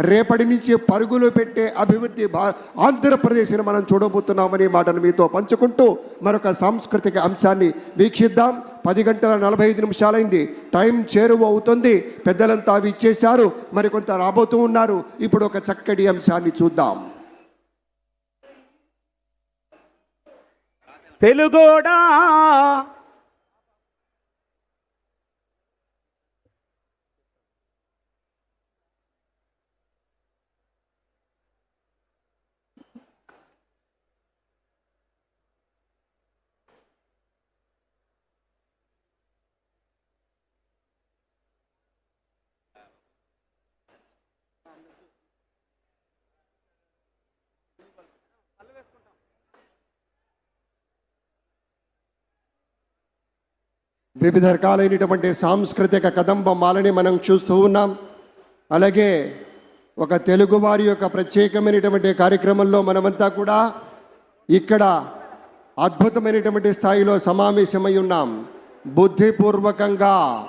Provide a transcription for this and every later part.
రేపటి నుంచి పరుగులు పెట్టే అభివృద్ధి ఆంధ్రప్రదేశ్ని మనం చూడబోతున్నామని మాటను మీతో పంచుకుంటూ మరొక సాంస్కృతిక అంశాన్ని వీక్షిద్దాం. పది గంటల నలభై ఐదు నిమిషాలైంది. టైం చేరువ అవుతుంది. పెద్దలంతా అవి ఇచ్చేశారు మరికొంత రాబోతూ ఉన్నారు. ఇప్పుడు ఒక చక్కటి అంశాన్ని చూద్దాం. తెలుగోడా వివిధ రకాలైనటువంటి సాంస్కృతిక కదంబమాలని మనం చూస్తూ ఉన్నాం. అలాగే ఒక తెలుగువారి యొక్క ప్రత్యేకమైనటువంటి కార్యక్రమంలో మనమంతా కూడా ఇక్కడ అద్భుతమైనటువంటి స్థాయిలో సమావేశమై ఉన్నాం. బుద్ధిపూర్వకంగా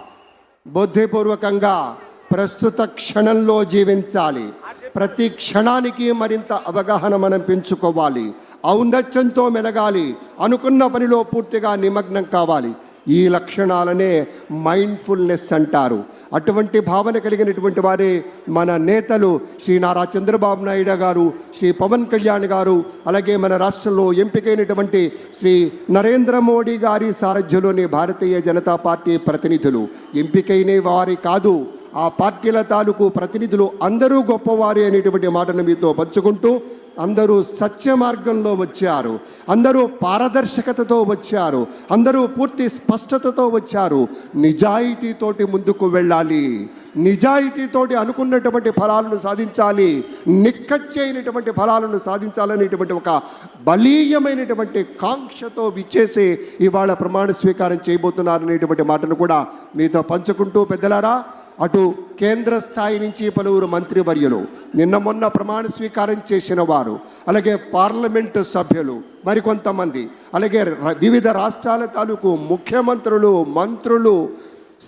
బుద్ధిపూర్వకంగా ప్రస్తుత క్షణంలో జీవించాలి. ప్రతి క్షణానికి మరింత అవగాహన మనం పెంచుకోవాలి. ఔన్నత్యంతో మెలగాలి. అనుకున్న పనిలో పూర్తిగా నిమగ్నం కావాలి. ఈ లక్షణాలనే మైండ్ఫుల్నెస్ అంటారు. అటువంటి భావన కలిగినటువంటి వారే మన నేతలు శ్రీ నారా చంద్రబాబు నాయుడు గారు శ్రీ పవన్ కళ్యాణ్ గారు అలాగే మన రాష్ట్రంలో ఎంపికైనటువంటి శ్రీ నరేంద్ర మోడీ గారి సారథ్యంలోని భారతీయ జనతా పార్టీ ప్రతినిధులు. ఎంపికైన వారి కాదు ఆ పార్టీల తాలూకు ప్రతినిధులు అందరూ గొప్పవారి అనేటువంటి మాటను మీతో పంచుకుంటూ అందరూ సత్య మార్గంలో వచ్చారు. అందరూ పారదర్శకతతో వచ్చారు. అందరూ పూర్తి స్పష్టతతో వచ్చారు. నిజాయితీతోటి ముందుకు వెళ్ళాలి. నిజాయితీతోటి అనుకున్నటువంటి ఫలాలను సాధించాలి. నిక్కచ్చైనటువంటి ఫలాలను సాధించాలనేటువంటి ఒక బలీయమైనటువంటి కాంక్షతో విచ్చేసి ఇవాళ ప్రమాణ స్వీకారం చేయబోతున్నారనేటువంటి మాటను కూడా మీతో పంచుకుంటూ పెద్దలారా అటు కేంద్ర స్థాయి నుంచి పలువురు మంత్రివర్యులు నిన్న మొన్న ప్రమాణ స్వీకారం చేసిన వారు అలాగే పార్లమెంటు సభ్యులు మరికొంతమంది అలాగే వివిధ రాష్ట్రాల తాలూకు ముఖ్యమంత్రులు మంత్రులు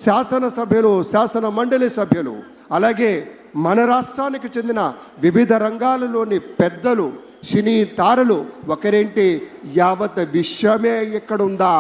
శాసనసభ్యులు శాసన మండలి సభ్యులు అలాగే మన రాష్ట్రానికి చెందిన వివిధ రంగాలలోని పెద్దలు సినీ తారలు ఒకరేంటి యావత్ విశ్వమే ఎక్కడుందా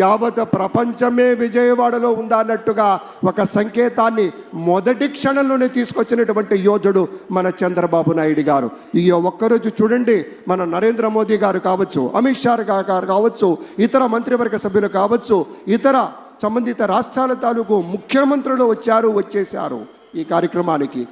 యావత్ ప్రపంచమే విజయవాడలో ఉందా అన్నట్టుగా ఒక సంకేతాన్ని మొదటి క్షణంలోనే తీసుకొచ్చినటువంటి యోధుడు మన చంద్రబాబు నాయుడు గారు. ఈ ఒక్కరోజు చూడండి మన నరేంద్ర మోదీ గారు కావచ్చు అమిత్ షా గారు కావచ్చు ఇతర మంత్రివర్గ సభ్యులు కావచ్చు ఇతర సంబంధిత రాష్ట్రాల తాలూకు ముఖ్యమంత్రులు వచ్చారు వచ్చేశారు ఈ కార్యక్రమానికి.